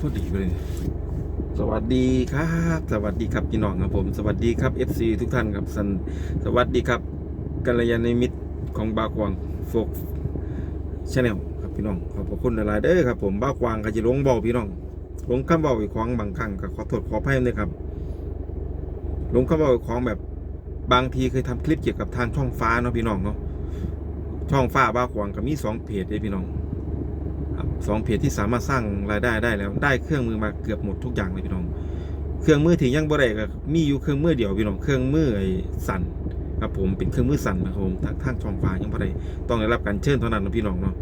พอดีเลย สวัสดีครับ สวัสดีครับพี่น้องครับผม สวัสดีครับ FC ทุกท่านครับสันสวัสดีครับกัลยาณมิตรของบากวางโฟกชาแนลครับพี่น้องขอบพระคุณหลายเด้อครับผมบากวางก็จะลงเบาพี่น้องลงคำเบาอีกครั้งบางครั้งก็ขอโทษขออภัยด้วยครับลงคำเบาอีกครั้งแบบบางทีเคยทำคลิปเกี่ยวกับทางช่องฟ้าเนาะพี่น้องเนาะช่องฟ้าบากวางก็มีสองเพจเลยพี่น้อง สองเพจที่สามารถสร้างรายได้ได้แล้ว ได้เครื่องมือมาเกือบหมดทุกอย่างเลยพี่น้อง เครื่องมือที่ยังบ่ได้ก็มีอยู่เครื่องมือเดียวพี่น้อง เครื่องมือไอ้สั่นครับผม เป็นเครื่องมือสั่นนะครับผมทางทางช่องฟ้ายังบ่ได้ต้องได้รับการเชิญเท่านั้นนะพี่น้องเนาะ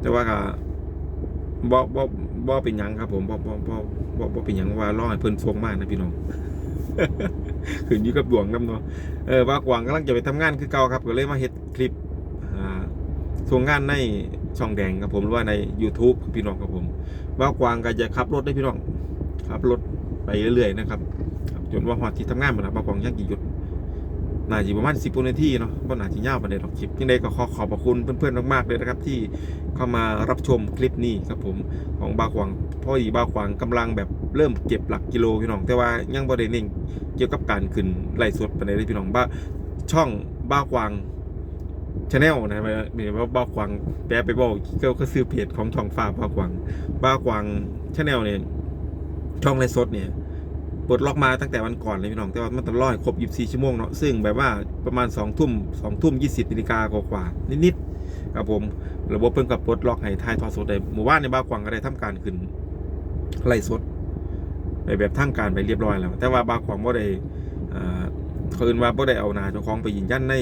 แต่ว่าก็บ่บ่บ่เป็นยังครับผมบ่บ่บ่บ่บ่เป็นยังว่าร้อให้เพิ่นส่งมากนะพี่น้องขึ้นอยู่กับดวงนํเนาะ เออว่ากวางกำลังจะไปทำงานคือเก่าครับก็เลยมาเฮ็ดคลิป ส่งงานในช่องแดงครับผมหรือว่าใน YouTube ครับพี่น้องครับผมว่ากวางก็จะขับรถได้พี่น้องขับรถไปเรื่อยๆนะครับจนว่าหอดที่ทำงานหมดแล้วว่ากวางยังกี่หยุดน่าจะประมาณสิบนาทีเนาะว่าน่าจะยาวประเด็นหรอกคลิปยังไงก็ขอขอบคุณเพื่อนๆมากๆเลยนะครับ ที่เข้ามารับชมคลิปนี้ครับผมของบากวางพ่อดีบากวางกำลังแบบเริ่มเก็บหลักกิโลพี่น้อง แต่ว่ายังบ่ได้เน่งเกี่ยวกับการขึ้นไล่สดประเด็นเลยพี่น้องบ้าช่องบ้ากวาง ชาแนลนะไม่ไม่ว่าบ้ากวางแปลไปบอกก็คือซื้อเพจของช่องฟ้าบ้ากวางบ้ากวางชาแนลเนี่ยช่องไลฟ์สดเนี่ยปลดล็อกมาตั้งแต่วันก่อนเลยพี่น้องแต่ว่ามันต้องรอให้ครบ24ชั่วโมงเนาะซึ่งแบบว่าประมาณ2ทุ่ม2ทุ่ม20นาฬิกากว่าๆนิดๆครับผมระบบเพิ่งกับปลดล็อกให้ทายทอดสดได้หมู่บ้านในบ้ากวางก็ได้ทำการขึ้นไลฟ์สดไปแบบทางการไปเรียบร้อยแล้ว แต่ว่าบ้ากวางบ่ได้อ่าเขาเอินว่าบ่ได้เอานาเจ้าของไปยืนยันใน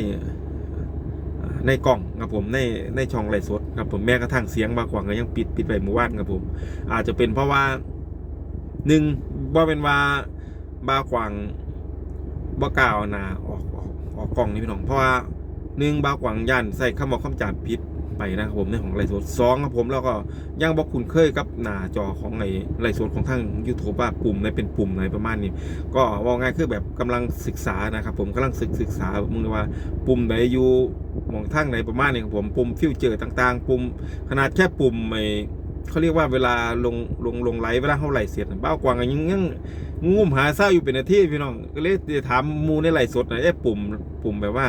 ในกล่องครับผมในในช่องไลฟ์สดครับผมแม้กระทั่งเสียงบางกว่างก็ยังปิดปิดไปหมู่บ้านครับผม อาจจะเป็นเพราะว่าหนึ่งบ่เป็นว่าบาขวางบ่กล่าวนาออกออกออกกล่องนี่พี่น้องเพราะว่าหนึ่งบาขวางยันใส่คำบอกคำจาผิด ไปนะครับผมในของไลฟ์สดสองครับผมแล้วก็ยังบอกคุ้นเคยกับหน้าจอของไอ้ไลฟ์สดของทาง YouTube ว่าปุ่มไหนเป็นปุ่มไหนประมาณนี้ ก็ว่าง่ายคือแบบกำลังศึกษานะครับผมกำลังศึกศึกษามึงว่าปุ่มไหนอยู่มองทางไหนประมาณนี้ครับผมปุ่มฟิวเจอร์ต่างๆ ปุ่มขนาดแค่ปุ่มไอเขาเรียกว่าเวลาลงลงลงไลฟ์เวลาเขาไลฟ์เสร็จน่ะบ้ากวางยังยังงุ่มหาเศร้าอยู่เป็นนาทีพี่น้องก็เลยถามมูในไลฟ์สดนะไอ้ปุ่มปุ่มแบบว่า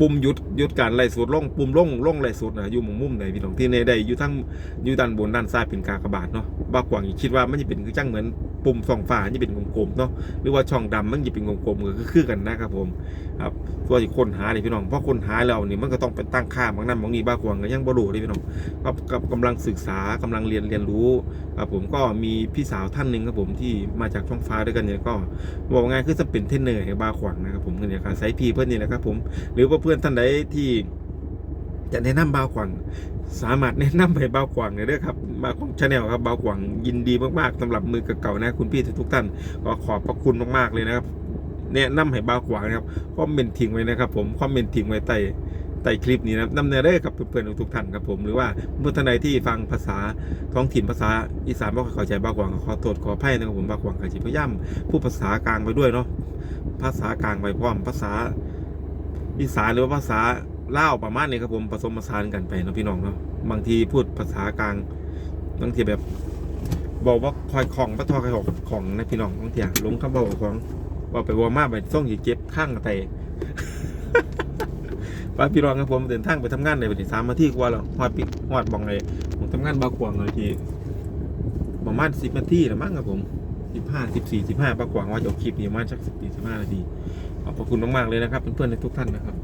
ปุ่มหยุดหยุดการไล่สดล่องปุ่มล่องล่องไล่สดนะอยู่มุมมุมไหนพี่น้องที่ในใดอยู่ทั้งอยู่ด้านบนด้านซ้ายเป็นกากบาทเนาะบ้ากวางคิดว่ามันจะเป็นคือจังเหมือนปุ่มสองฝาจะเป็นกลมๆเนาะหรือว่าช่องดำมันจะเป็นกลมๆก็คือกันนะครับผมครับตัวที่คนหาเนี่ยพี่น้องเพราะคนหาเราเนี่ยมันก็ต้องไปตั้งค่าบางนั้นบางนี้บ้ากวางก็ยังบ่รู้เลยพี่น้องก็ก็กำลังศึกษากำลังเรียนเรียนรู้ครับผมก็มีพี่สาวท่านหนึ่งครับผมที่มาจากช่องฟ้าด้วยกันเนี่ยก็บอกง่ายคือจะเป็นเทรนเนอร์บ้าขวางนะครับผมเนี่ยการไซพีเพื่อนนี่แหละครับผมหรือว่าเพื่อนื่อนท่านใดที่จะแนะนำบ้าขวางสามารถแนะนำให้บ้าขวางเนี่ยด้วยครับบ้าขวางชาแนลครับบ้าขวางยินดีมากๆสำหรับมือเก่าๆนะคุณพี่ทุกท่านก็ขอบพระคุณมากๆเลยนะครับ แนะนำให้บ้าวขวางนะครับคอมเมนต์ทิ้งไว้นะครับ ผมคอมเมนต์ทิ้งไว้ใต้ใต้คลิปนี้นะครับนำเนรได้กับเพื่อนๆทุกท่านครับผมหรือว่าเมื่อท่านใดที่ฟังภาษาท้องถิ่นภาษาอีสานบ่ค่อยเข้าใจบ้าวขวางขอโทษขออภัยนะครับผมบ้าวขวางก็สิพยายามพูดภาษากลางไปด้วยเนาะภาษากลางไปพร้อมภาษา อีสานหรือว่าภาษาลาวประมาณนี้ครับผมผสมผสานกันไปเนาะพี่น้องเนาะบางทีพูดภาษากลางบางทีแบบบอกว่าคอยของปะทอคอยหอกของนะพี่น้องบางทีอะลงคำบอกของว่าไปว่ามาไปส่งหีเก็บข้างแต่ว่าพี่รองครับผมเดินทางไปทำงานในวันที่สามนาทีกว่าแล้วฮอดปิดฮอดบองเลยผมทำงานบากวางเลยทีประมาณสิบนาทีละมั้งครับผมสิบห้าสิบสี่สิบห้าบากวางว่าจะเอาคลิปนี้ประมาณสักสิบสี่สิบห้านาที ขอบพระคุณมาก ๆ เลยนะครับ เพื่อนๆในทุกท่านนะครับ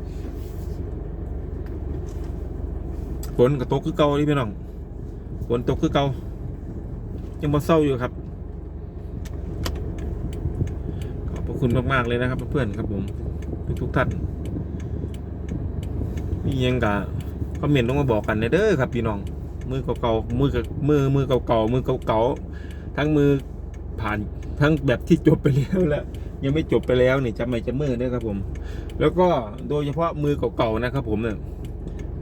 ฝนกระตกคือเก่าที่พี่น้องฝนตกคือเก่ายังบ่เศร้าอยู่ครับ ขอบพระคุณมาก ๆ เลยนะครับ เพื่อนๆครับผมทุกๆท่านมียังกะคอมเมนต์ลงมาบอกกันเด้อครับพี่น้อง มือเก่าๆมือกับมือมือเก่าๆมือเก่าๆทั้งมือผ่านทั้งแบบที่จบไปแล้วและ ยังไม่จบไปแล้วนี่จำไม่จะมือด้วยครับผม แล้วก็โดยเฉพาะมือเก่าๆนะครับ ผมเนี่ย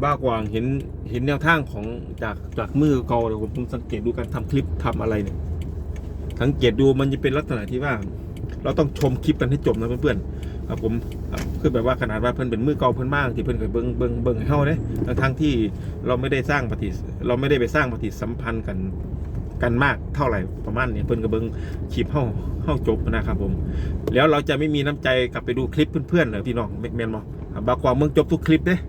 บ้ากวางเห็นเห็นแนวทางของจากจากมือเก่าเลยผมผมสังเกตดูการทำคลิปทำอะไรเนี่ยสังเกตดูมันจะเป็นลักษณะที่ว่า เราต้องชมคลิปกันให้จบนะเพื่อนๆครับผมคือแบบว่าขนาดว่าเพิ่อนเป็นมือเก่าเพิ่อนมากที่เพิ่อนเคยเบิ่งเบิ่งเบิ่งให้าเด้ทั้งทั้งที่เราไม่ได้สร้างปฏิเราไม่ได้ไปสร้างปฏิสัมพันธ์กัน กันมากเท่าไหร่ประมาณนี้เพิ่นก็เบิงคลิปเฮาเฮาจบนะครับผม แล้วเราจะไม่มีน้ำใจกลับไปดูคลิปเพื่อนๆเหรอพี่น้องแมนมอบากกว่าเมืองจบทุกคลิปเด้ะ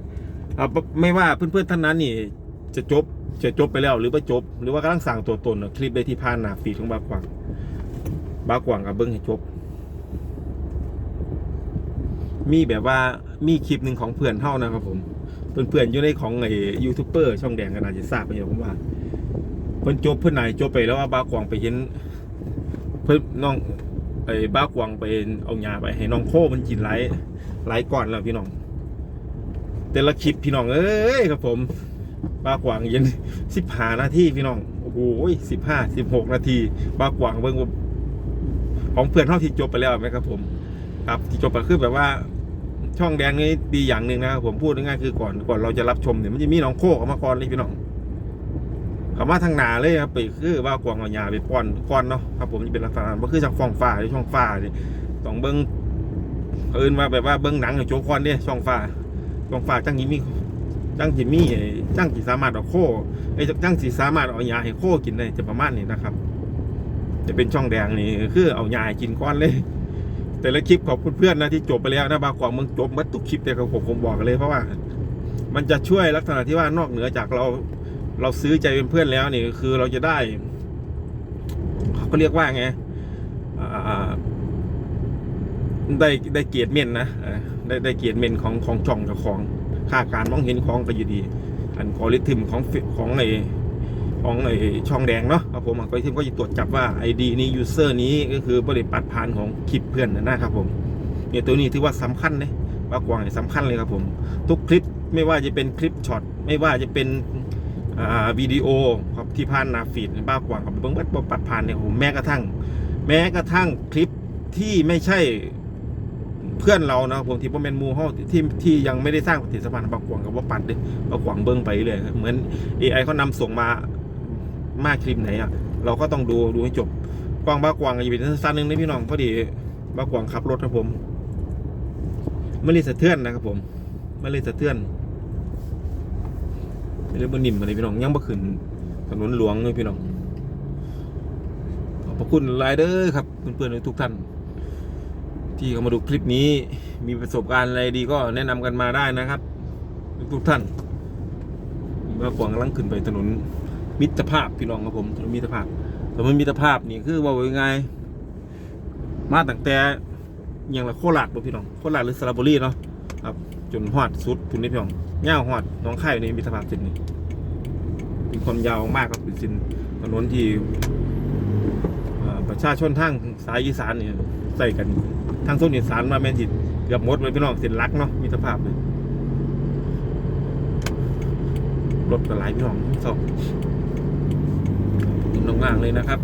ไม่ว่าเพื่อนๆท่านนั้นนี่จะจบจะจบไปแล้วหรือว่าจบ หรือว่ากำลังสั่งตัวตนคลิปได้ที่ผ่านหน้าฟีดของบากวางบากวางกับเบิ้งให้จบ มีแบบว่ามีคลิปหนึ่งของเพื่อนเท่านะครับผมเพื่อนๆอยู่ในของไอ้ยูทูบเบอร์ช่องแดงกันอาจจะทราบไปอยู่ผมว่า เพิ่นจบเพิ่นไหนจบไปแล้วว่าบากวางไปเห็น เพิ่นน้องไอ้บ้ากวางไปเอายาไปให้น้องโคมันกินหลายหลายก่อนแล้วพี่น้อง แต่ละคลิปพี่น้องเอ้ยครับผมบ้ากวางเย็นสิบห้านาทีพี่น้องโอ้โหสิบห้าสิบหกนาทีบ้ากวางเบิ่งของเพื่อนเท่าที่จบไปแล้วไหมครับ ผม ครับที่จบไปคือแบบว่าช่องแดงนี้ดีอย่างหนึ่งนะครับผมพูดง่ายๆคือก่อนก่อนเราจะรับชมเนี่ยมันจะมีน้องโคกเข้ามาก่อนเลยพี่น้อง เขามาทางหนาเลยครับไปคือว่ากวางเอายาไปป้อนก้อนเนาะครับผมจะเป็นลักษณะนั้นก็คือช่องฟองฟ้าหรือช่องฟ้านี่ต้องเบิ้งเอินว่าแบบว่าเบิ้งหนังกับโจ๊กคอนเนี่ยช่องฟ้าช่องฟ้าจังนี้มีจังจิมีไอ้จังสิสามารถเอาโคไอ้จังสิสามารถเอายาให้โคกินได้จะประมาณนี้นะครับ จะเป็นช่องแดงนี่คือเอายาให้กินก้อนเลย แต่ละคลิปของเพื่อนๆนะที่จบไปแล้วนะบางกว่าเมืองจบมัดทุกคลิปแต่ผมผมบอกกันเลยเพราะว่า มันจะช่วยลักษณะที่ว่านอกเหนือจากเรา เราซื้อใจเป็นเพื่อนแล้วนี่คือเราจะได้เขาก็เรียกว่าไงได้ได้เกียรติเม่นนะได้ได้เกียรติเม่นของของช่องเจ้าของค่าการมองเห็นของก็อยู่ดี อันคอริทึมของของไอของไอช่องแดงเนาะครับผมคอริทึมก็จะตรวจจับว่า ID นี้ยูเซอร์นี้ก็คือบริปัดผ่านของคลิปเพื่อนนะครับผมเนี่ยตัวนี้ถือว่าสำคัญเลยว่ากวางเนี่ยสำคัญเลยครับผม ทุกคลิปไม่ว่าจะเป็นคลิปช็อตไม่ว่าจะเป็น วิดีโอครับที่ผ่านนาฟีดบ้ากว่างกับเบิ้งเบิ้งปัดผ่านเนี่ยผมแม้กระทั่ง แม้กระทั่งคลิปที่ไม่ใช่เพื่อนเรานะผมที่พ่อแมนมูเฮาที่ที่ยังไม่ได้สร้างปฏิสัมพันธ์บักกวางกับว่าปัดเด้บักกวางเบิ้งไปเลยเหมือน AI เขานำส่งมามากคลิปไหนอะเราก็ต้องดูดูให้จบกวางบักกวางอย่เป็นสั้นๆนึงนะพี่น้องพอดีบักกวางขับรถครับผมไม่เลยสะเทือนนะครับผมไม่เลยสะเทือน ไม่เลยบนนิ่มอะไรพี่น้องยังบ่ขึ้นถนนหลวงเลยพี่น้องขอบพระคุณหลเด้อครับเพื่อนๆทุกท่าน ที่เข้ามาดูคลิปนี้มีประสบการณ์อะไรดีก็แนะนำกันมาได้นะครับ ทุกท่านเมื่อกวางกำลังขึ้นไปถนนมิตรภาพพี่น้องครับผมถนนมิตรภาพถนนมิตรภาพนี่คือว่ายังไงมาตั้งแต่อย่างละโคราชบ่พี่น้องโคราชหรือสระบุรีเนาะครับจนฮอดสุดทุนนี้พี่น้องเงาวฮอด น้องไข่ในมิตรภาพเส้นนี้เป็นความยาวมากครับเป็นส้นถนนที่ประชาชนทางสายอีสานเนี่ยใส่กันทางโซนอีสานมาแม่นจิเกือบหมดเลยพี่น้องส้นหลักเนาะมีสภาพเลยรถก็หลายพี่น้องสองน้องง่างเลยนะครับ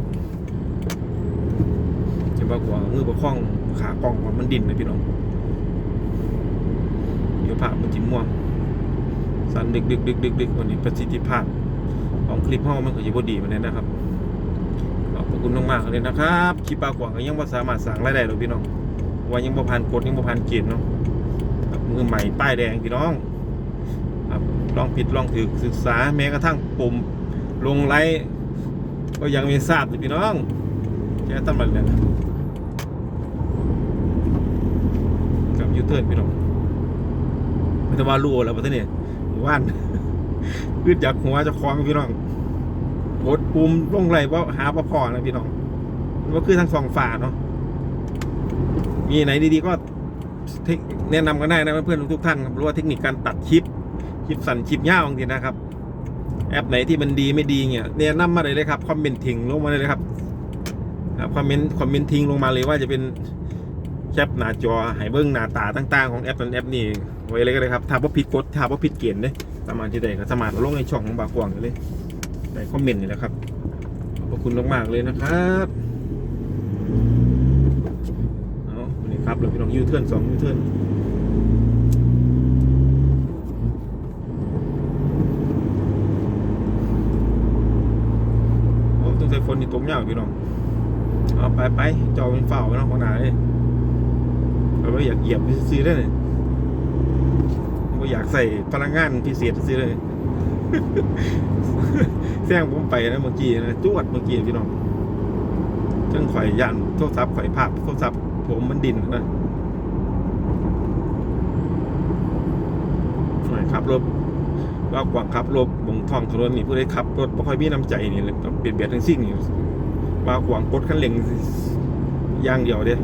จะบอกว่ามือประคองขากองมันดินเลยพี่น้องเดี๋ยวภาพมันจิ้มม่วง สันดึกดึกดึกดึกดึกวันนี้ประสิทธิภาพ ของคลิปห้องมันก็จะบดีมาเนี่ยนะครับขอบคุณมากๆเลยนะครับคลิปปลากว่างยังว่าสามารถสั่งรายได้หรอกพี่น้องว่ายังบ่ผ่านกฎยังบ่ผ่านเกณฑ์เนาะมือใหม่ป้ายแดงพี่น้องครับลองผิดลองถูกศึกษาแม้กระทั่งปุ่มลงไลค์ก็ยังไม่ทราบเลยพี่น้องแค่ตั้งมันเนี่ยกับยูเทิร์นพี่น้องไม่ต้องว่ารู้แล้วประเทศนี้ ว่านพืดจากหัวจะคล้องพี่น้องกดปุ่มลงไลค์ว่าหาประพอนะพี่น้องมันก็คือทั้งสองฝ่าเนาะมีไหนดีๆก็แนะนำกันได้นะเพื่อนๆทุกท่านครับรู้ว่าเทคนิคการตัดคลิปคลิปสั้นคลิปยาวบางทีนะครับ แอปไหนที่มันดีไม่ดีเนี่ยแนะนำมาเลยเลยครับคอมเมนต์ทิ้งลงมาเลยครับครับคอมเมนต์คอมเมนต์ทิ้งลงมาเลยว่าจะเป็น แคปหน้าจอให้เบิ้งหน้าตาต่าง ๆ ของแอปนั้นแอปนี้ไว้เลยก็เลยครับถ้าว่าผิดกฎถ้าว่าผิดเกณฑ์เนี่ยสามารถที่ได้ก็สามารถลงในช่องของบากวางเลยได้คอมเมนต์นี่แหละครับขอบคุณมากๆเลยนะครับเอาวันนี้ครับเราพี่น้องยูเทิร์นสองยูเทิร์นโอ้ต้องใส่ฝนนี่ตกยาวพี่น้องเอาไปไปจ้าเป็นเฝ้าไปน้องของหนาเลย ไม่อยากเหยียบซื้อได้เลยบ่อยากใส่พลังงานพิเศษซิเลยแซงผมไปนะเมื่อกี้นะจวดเมื่อกี้พี่น้องจังข่อยย่านโทรศัพท์ข่อยภาพโทรศัพท์ผมมันดินนะหน่อยครับรถว่ากว่างขับรถบงท้องถนนนี่ผู้ใดขับรถบ่ค่อยมีน้ำใจนี่เลยต้องเปลี่ยนเบียดทั้งสิ้นนี่ว่ากว่างกดคันเร่งอย่างเดียวเด้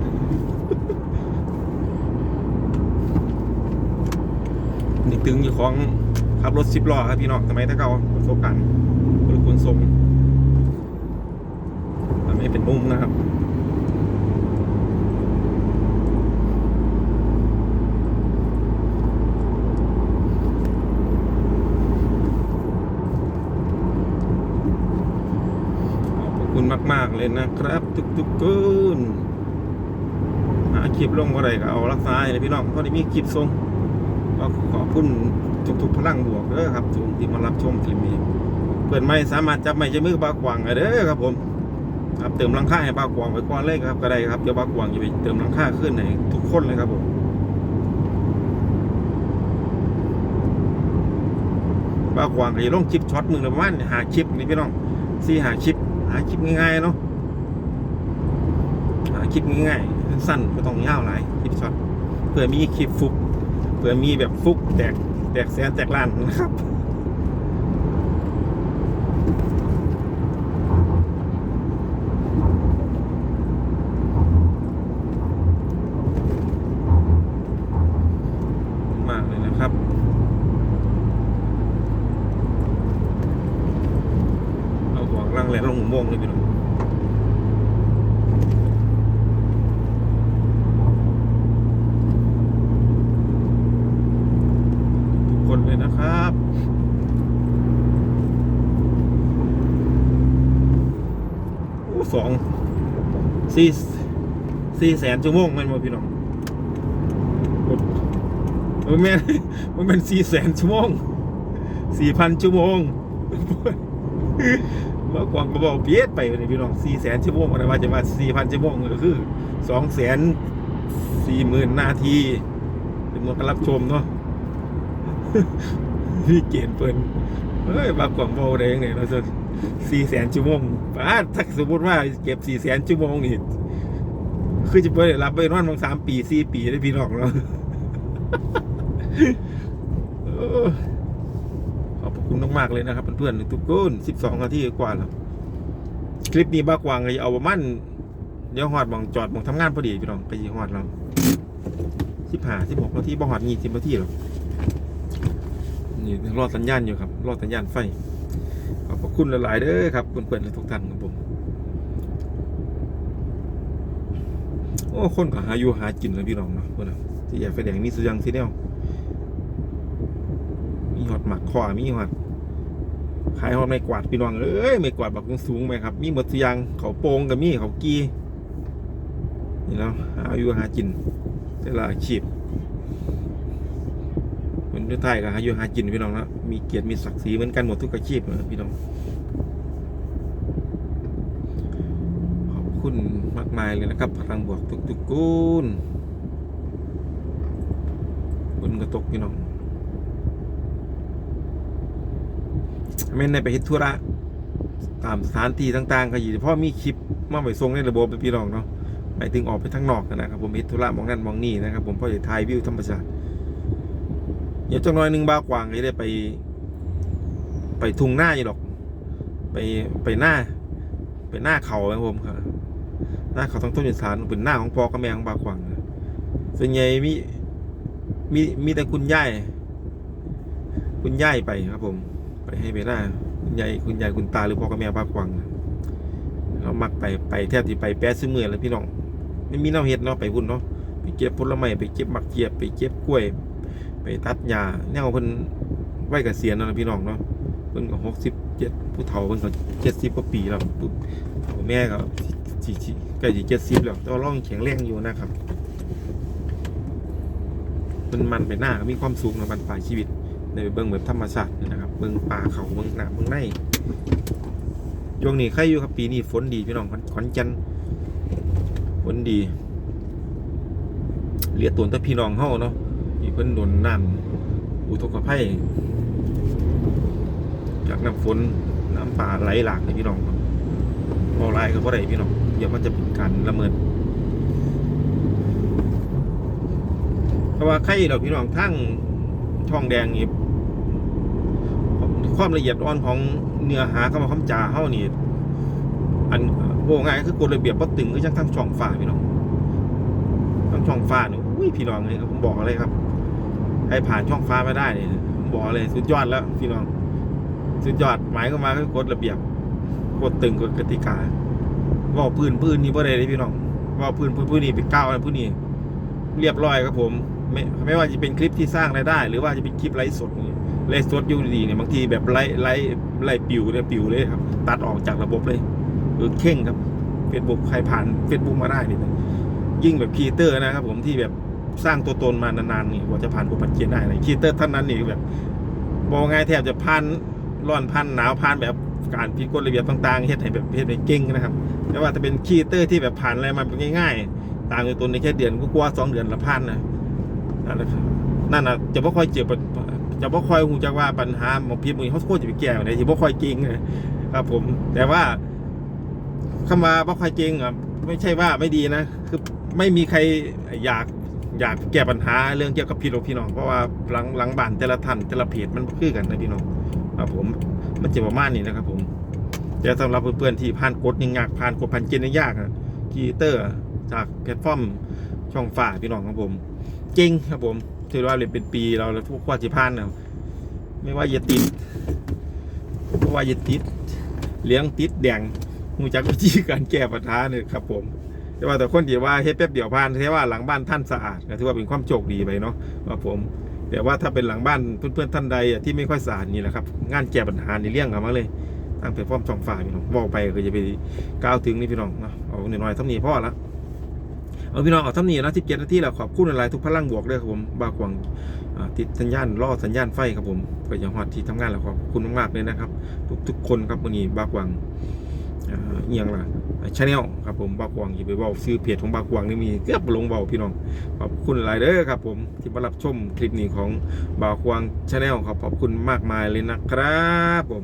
นี่ตึงอยู่ของขับรถสิบล้อครับพี่น้องทำไมถ้าเก่าประสบการณ์รถขนส่งทำให้เป็นมุมนะครับขอบคุณมาก ๆ เลยนะครับ ทุกๆคนหาคลิปลงอะไรก็เอารักษาเลยพี่น้องเพราะได้มีคลิปส่ง ก็ขอบคุณทุกๆพลังบวกเด้อครับทุกที่มารับชมคลิปนี้เปิดไม่สามารถจับไม่ใช้มือบากวางได้เด้อครับผมครับเติมรังค่าให้บากวางไว้ก่อนเลยครับก็ได้ครับเดี๋ยวบากวางจะไปเติมรังค่าขึ้นให้ทุกคนเลยครับผมบากวางก็จะลงคลิปช็อตมึงละประมาณหาคลิปนี่พี่น้องซี่หาคลิปหาคลิปง่ายๆเนาะหาคลิปง่ายๆสั้นไม่ต้องยาวหลายคลิปช็อตเพื่อมีคลิปฟุก เผื่อมีแบบฟุกแตกแตกแสนแตกล้านนะครับ มากเลยนะครับ เอาห่วงล่างแหลมลงหัวโมงเลยพี่น้องทุกคนเลยนะครับ โอ้สองสี่สี่แสนชั่วโมงแมันบ่พี่น้องกดมันแม่นมันเป็นสี่แสนชั่วโมงสี่พันชั่วโมงเมื่อกวางก็บอกเพี้ยนไปเลยพี่น้องสี่แสนชั่วโมงอะไรว่าจะมาสี่พันชั่วโมงก็คือสองแสนสี่หมื่นนาทีเป็นมการรับชมเนาะพี่เกณฑ์เปินเฮ้ยบางกวางโมได้ยังไงเราจะ สี่แสนชั่วโมงป้าถ้าสมมติว่าเก็บสี่แสนชั่วโมงนี่คือจะไปรับไปนอนบางสามปีสี่ปีได้พี่น้องเราเออขอบคุณมากๆเลยนะครับเพื่อนๆทุกคนสิบสองนาทีกว่าแล้ว คลิปนี้บ้ากวางเลยเอาประมาณเดี๋ยวหอดบองจอดบองทำงานพอดีพี่น้องไปยีหอดเราสิบห้าสิบหกนาทีบ่หอดยี่สิบนาทีหรอกนี่รอสัญญาณอยู่ครับ รอสัญญาณไฟ ขอบพระคุณหลายๆเด้อครับเพื่อนๆทุกท่านครับผมโอ้คนก็หาอยู่หากินเลยพี่น้องเนาะเพื่อนะที่อยากไฟแดงมีสุยังสิเดียวมีหอดหมักขวามีหอดขายหอดไม่กวาดพี่น้องเอ้ยไม่กวาดแบักสูงไหมครับ มีหมดสุยังเขาโปงกับมีเขากีนี่แล้วหาอยู่หากินแต่ละอา ชีพคนทั่วไทยก็หาอยู่หากินพี่น้องนะมีเกียรติมีศักดิ์ศรีเหมือนกันหมดทุกอาชีพนะพี่น้องขอบคุณมากมายเลยนะครับพลังบวกทุกๆกุนบนกระตกพี่น้องไม่ได้ไปเฮ็ดธุระตามสถานที่ต่างๆก็อยู่พ่อมีคลิปมาไปส่งในระบบเป็นพี่น้องเนาะหมายถึงออกไปทั้งนอกนะครับผมเฮ็ดธุระมองนั่นมองนี่นะครับผมพ่อจะถ่ายวิวธรรมชาติ เดี๋ยวจังน้อยหนึงบ้ากวางก็ได้ไป ไปทุ่งหน้าอยู่หรอก ไปไปหน้าเป็นหน้าเขาครับผมครับหน้าเขาทั้งต้นอีสานเป็นหน้าของพ่อกับแม่ของบาขวังนะส่วนใหญ่มีมีมีแต่คุณย่ายคุณย่ายไปครับ ผม ไปให้ไปหน้า คุณยายคุณยายคุณตาหรือพ่อกับแม่บาขวังเรามักไปไปแทบที่ไปแปดซื้อมือแล้วพี่น้องไม่มีน้าเห็ดเนาะไปพุ่นเนาะไปเก็บผลไม้ไปเก็บหมักเกียบไปเก็บกล้วย ไปตัดหญ้าแนวเพิ่นไว้เกษียณแล้วนะพี่น้องเนาะเพิ่นก็หกสิบเจ็ดผู้เฒ่าเพิ่นก็เจ็ดสิบกว่าปีแล้วปุ๊บพ่อแม่ก็สิสิใกล้สิเจ็ดสิบแล้วแต่ว่าร่องแข็งแรงอยู่นะครับเพิ่นมันไปหน้าก็มีความสุขในบรรปลายชีวิตในเบิ่งแบบธรรมชาตินี่นะครับ เบิ่งป่าเขาเบิ่งน้ำเบิ่งในช่วงนี้ใครอยู่ครับปีนี้ฝนดีพี่น้องขอนขอนฝนดีเหลียตัวแต่พี่น้องเฮาเนาะ ที่เพิ่นโดนน้ำอุทกภัยจากน้ำฝนน้ำป่าไหลหลากเลยพี่น้องครับพอไรก็พอไรพี่น้องเดี๋ยวมันจะเป็นการละเมิดเพราะว่าไข่เราพี่น้องทั้งทองแดงนี่ความละเอียดอ่อนของเนื้อหาคำว่าคำจาเฮานี่อันโว่ง่ายคือกฎระเบียบบ่ตึงคือจังทั้งช่องฟ้าพี่น้องทั้งช่องฟ้านี่อุ้ยพี่น้องเลยครับผมบอกเลยครับ ให้ผ่านช่องฟ้าไม่ได้เนี่ยผมบอกเลยสุดยอดแล้วพี่น้อง สุดยอดหมายก็มาคือกฎระเบียบกฎตึงกฎกติกาว่าพื้นพื้นนี่บ่ได้เลยพี่น้องว่าพื้นพื้นพื้นนี่เป็นก้าวอันพื้นนี่เรียบร้อยครับผมไม่ไม่ว่าจะเป็นคลิปที่สร้างรายได้ หรือว่าจะเป็นคลิปไลฟ์สดนี่ไลฟ์สดอยู่ดีเนี่ยบางทีแบบไลฟ์ไลฟ์ไลฟ์ปิวเนี่ยปิวเลยครับ ตัดออกจากระบบเลยเออเข่งครับเฟซบุ๊กใครผ่านเฟซบุ๊กมาได้นี่ยิ่งแบบคีเตอร์นะครับผมที่แบบ สร้างตัวตนมานานๆนี่กว่าจะผ่านกฎบัตรเกณฑ์ได้เลยคีเตอร์ท่านนั้นนี่แบบบอกไงแทบจะพันร้อนพันหนาวพันแบบการผิกฎระเบียบต่างๆเฮ็ดให้แบบเฮ็ดให้เก่งนะครับไม่ว่าจะเป็นคีเตอร์ที่แบบผ่านอะไรมาแบบง่ายๆ ต่ามตัวตนในแค่เดือนก็กลัวสองเดือนละพันนะนั่นแหละนั่นน่ะจะบ่ค่อยเจอปัญจะบ่ค่อยหูจักว่าปัญหาหมองพิษมึงเขาโคตรจะไปแก้ไหนจะบ่ค่อยเก่งนะครับผม แต่ว่าคำว่าบ่ค่อยเก่งอะไม่ใช่ว่าไม่ดีนะ คือไม่มีใครอยาก อยากแก้ปัญหาเรื่องเกี่ยวกับพี่หรอกพี่น้องเพราะว่าหลังหลังบ้านแต่ละท่านแต่ละเพจมันคือกันนะพี่น้องครับผมมันจะประมาณนี้นะครับ ผมแต่สำหรับเพื่อนๆที่ผ่านกฎยังยากผ่านกฎผ่านเกณฑ์ยังยากอะคีเตอร์จากแพลตฟอร์มช่องฝ่าพี่น้องครับผมเก่งครับผมถือว่าเรียนเป็นปีเราแล้วทุกว่าจิพานนะไม่ว่าจะติดไม่ว่าจะติดเลี้ยงติดแดงมูจักวิธีการแก้ปัญหาเนี่ยครับผม แต่ว่าแต่คนที่ว่าเฮ็ดแป๊บเดียวผ่านแต่ว่าหลังบ้านท่านสะอาดก็ถือว่าเป็นความโชคดีไปเนาะครับผม แต่ว่าถ้าเป็นหลังบ้านเพื่อนๆท่านใดที่ไม่ค่อยสะอาดนี่แหละครับงานแก้ปัญหานี่เลี่ยงกันมาเลยตั้งแต่ฟอมช่องฝ่าพี่น้องบอกไปก็จะไปกล่าวถึงนี่พี่น้องเนาะเอาหน่อยๆเท่านี้พ่อละเอาพี่น้องเอาทำนี้นะที่เกียรนาที่เราขอบคุณอะไรทุกพลังบวกด้วยครับผมบากวังอ่าติดสัญญาณล่อสัญญาณไฟครับผมก็ยังฮอดที่ทำงานแล้วขอบคุณมากๆเลยนะครับ ทุกทุกคนครับวันนี้บากวังอ่าเอียงล่ะ ชาแนลครับผมบากวางอย่าไปเบาซื้อเพจของบากวางนี่มีเกือบลงเบาพี่น้องขอบคุณหลายเด้อครับผมที่มารับชมคลิปนี้ของบากวางชาแนลครับขอบคุณมากมายเลยนะครับผม